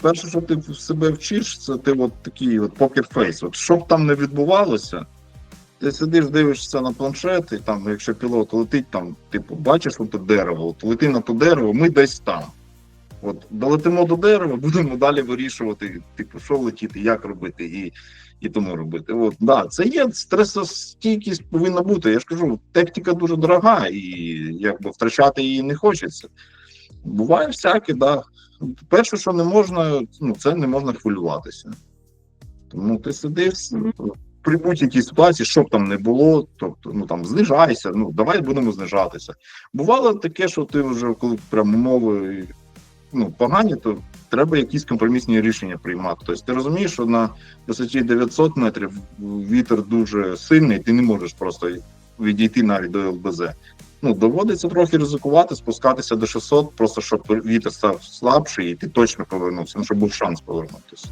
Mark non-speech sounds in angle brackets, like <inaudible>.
перше, що ти в себе вчиш, це ти от такий от покерфейс. От що б там не відбувалося, ти сидиш, дивишся на планшет, і там, якщо пілот летить, там, типу, бачиш ото дерево, от лети на то дерево, ми десь там. От долетимо до дерева, <laughs> будемо далі вирішувати, типу, що летіти, як робити і, і тому робити. От, да, це є стресостійкість повинна бути. Я ж кажу, техніка дуже дорога, і якби втрачати її не хочеться. Буває всяке, да. Перше, що не можна, ну це не можна хвилюватися. Тому ти сидиш при будь-якій ситуації, що б там не було, тобто ну там знижайся, ну давай будемо знижатися. Бувало таке, що ти вже коли прям умови ну, погані, то треба якісь компромісні рішення приймати. Тобто ти розумієш, що на висоті 900 метрів вітер дуже сильний, ти не можеш просто відійти навіть до ЛБЗ. Ну, доводиться трохи ризикувати, спускатися до 600, просто щоб вітер став слабший, і ти точно повернувся, ну, щоб був шанс повернутися.